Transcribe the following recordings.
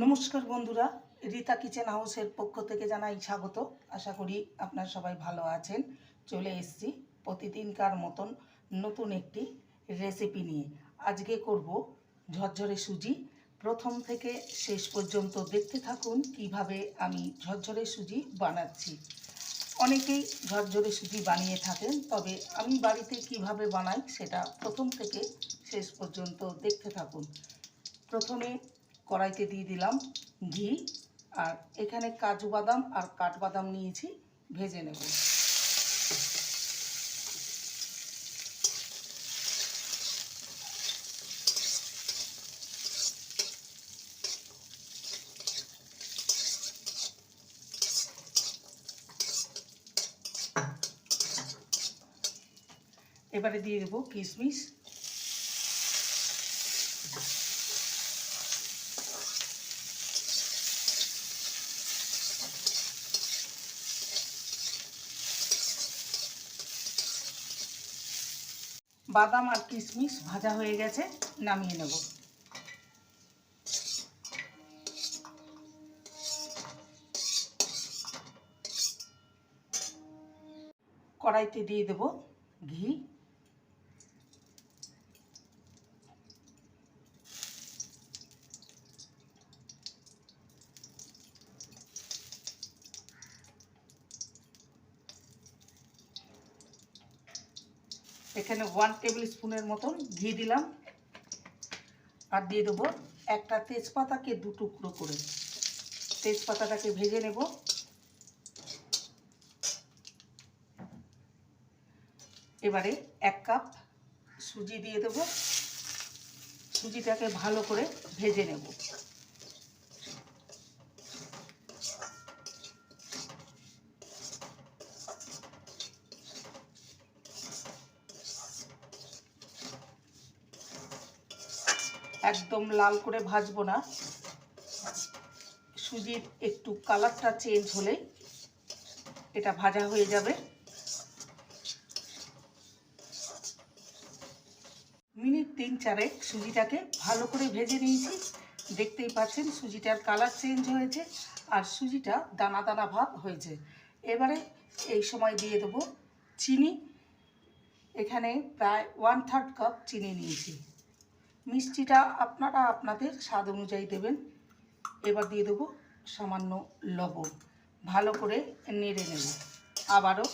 নমস্কার বন্ধুরা, রীতা কিচেন হাউসের পক্ষ থেকে জানাই স্বাগত। আশা করি আপনারা সবাই ভালো আছেন। চলে এসেছি প্রতিদিনকার মতন নতুন একটি রেসিপি নিয়ে। আজকে করব ঝরঝরে সুজি। প্রথম থেকে শেষ পর্যন্ত দেখতে থাকুন কীভাবে আমি ঝরঝরে সুজি বানাচ্ছি। অনেকেই ঝরঝরে সুজি বানিয়ে থাকেন, তবে আমি বাড়িতে কীভাবে বানাই সেটা প্রথম থেকে শেষ পর্যন্ত দেখতে থাকুন। প্রথমে কড়াইতে দিয়ে দিলাম ঘি, আর এখানে কাজু বাদাম আর কাঠবাদাম নিয়েছি, ভেজে নেব। এবারে দিয়ে দেবো কিশমিশ। বাদাম আর কিশমিশ ভাজা হয়ে গেছে নামিয়ে নেব। কড়াইতে দিয়ে দেব ঘি। এখানে ওয়ান টেবিল স্পুনের মতন ঘি দিলাম। আর দিয়ে দেবো একটা তেজপাতাকে দু টুকরো করে। তেজপাতাটাকে ভেজে নেব। এবারে এক কাপ সুজি দিয়ে দেব। সুজিটাকে ভালো করে ভেজে নেব। একদম লাল করে ভাজবো না। সুজির একটু কালারটা চেঞ্জ হলেই এটা ভাজা হয়ে যাবে। মিনিট তিন চারেক সুজিটাকে ভালো করে ভেজে নিয়েছি। দেখতেই পাচ্ছেন সুজিটার কালার চেঞ্জ হয়েছে আর সুজিটা দানা দানা ভাব হয়েছে। এবারে এই সময় দিয়ে দেবো চিনি। এখানে প্রায় ওয়ান থার্ড কাপ চিনি নিয়েছি। মিষ্টিটা আপনারা আপনাদের স্বাদ অনুযায়ী দেবেন। এবার দিয়ে দেবো সামান্য লবণ। ভালো করে নেড়ে নেব। আবারও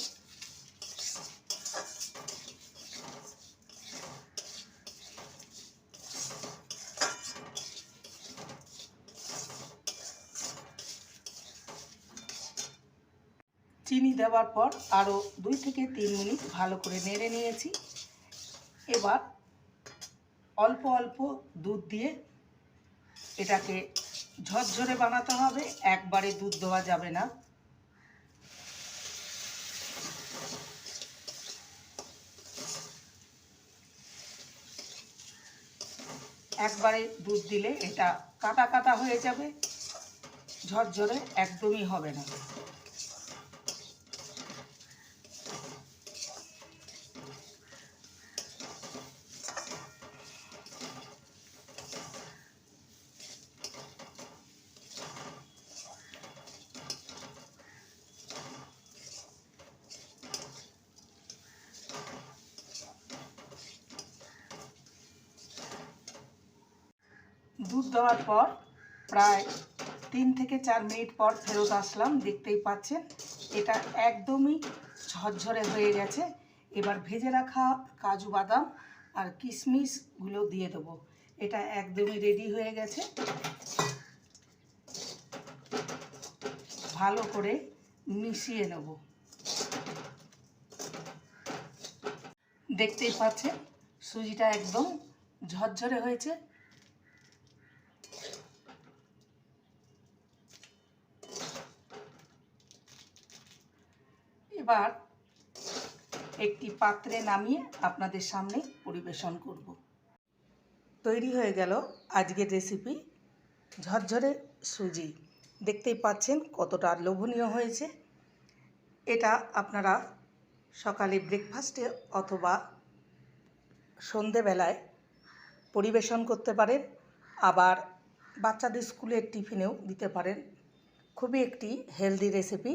চিনি দেওয়ার পর আরও দুই থেকে তিন মিনিট ভালো করে নেড়ে নিয়েছি। এবার অল্প অল্প দুধ দিয়ে এটাকে ঝরঝরে বানাতে হবে, একবারে দুধ দেওয়া যাবে না। একবারে দুধ দিলে এটা কাটা কাটা হয়ে যাবে, ঝরঝরে একদমই হবে না। দুধ দেওয়ার পর প্রায় তিন থেকে চার মিনিট পর ফেরত আসলাম। দেখতেই পাচ্ছেন, এটা একদমই ঝরঝরে হয়ে গেছে। এবার ভেজে রাখা কাজু বাদাম আর কিশমিশগুলো দিয়ে দেবো। এটা একদমই রেডি হয়ে গেছে। ভালো করে মিশিয়ে নেব। দেখতেই পাচ্ছেন, সুজিটা একদম ঝরঝরে হয়েছে। এবার একটি পাত্রে নামিয়ে আপনাদের সামনে পরিবেশন করব। তৈরি হয়ে গেল আজকের রেসিপি ঝরঝরে সুজি। দেখতেই পাচ্ছেন কতটা লোভনীয় হয়েছে। এটা আপনারা সকালে ব্রেকফাস্টে অথবা সন্ধেবেলায় পরিবেশন করতে পারেন। আবার বাচ্চাদের স্কুলের টিফিনেও দিতে পারেন। খুবই একটি হেলদি রেসিপি